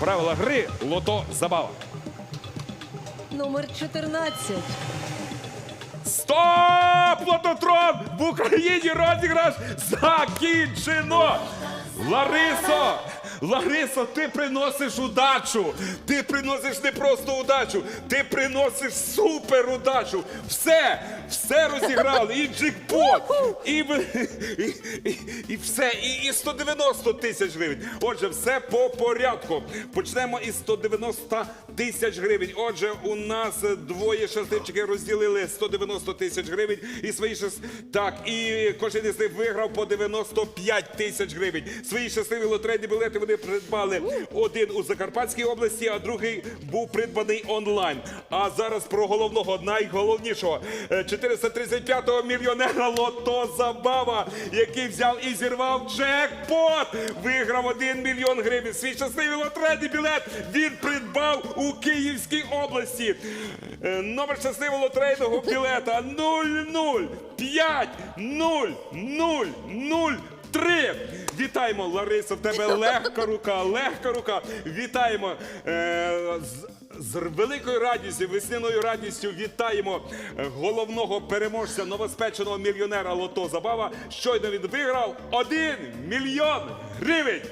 Правила гри лото забава. Номер 14. Стоп! Лототрон! В Україні розіграш закінчено! Ларисо! Ларисо, ти приносиш удачу! Ти приносиш не просто удачу, ти приносиш супер удачу! Все! Все розіграли! І джекпот! І, і, і, і все! І, і 190 тисяч гривень! Отже, все по порядку. Почнемо із 190 тисяч гривень. Отже, у нас двоє щасливчиків розділили 190 тисяч гривень і свої щас... Так, і кожен із них виграв по 95 тисяч гривень. Свої щасливі лотерейні білети вони придбали один у Закарпатській області, а другий був придбаний онлайн. А зараз про головного, найголовнішого Е, 435-го мільйонера Лото Забава, який взяв і зірвав джекпот. Виграв 1 мільйон гривень. Свій щасливий лотерейний білет він придбав у Київській області. Е, Номер щасливого лотерейного білета 005 0003. Вітаємо, Ларисо, тебе легка рука, легка рука. Вітаємо е, з, з великою радістю, весняною радістю вітаємо е, головного переможця новоспеченого мільйонера Лото Забава. Щойно він виграв 1 мільйон гривень.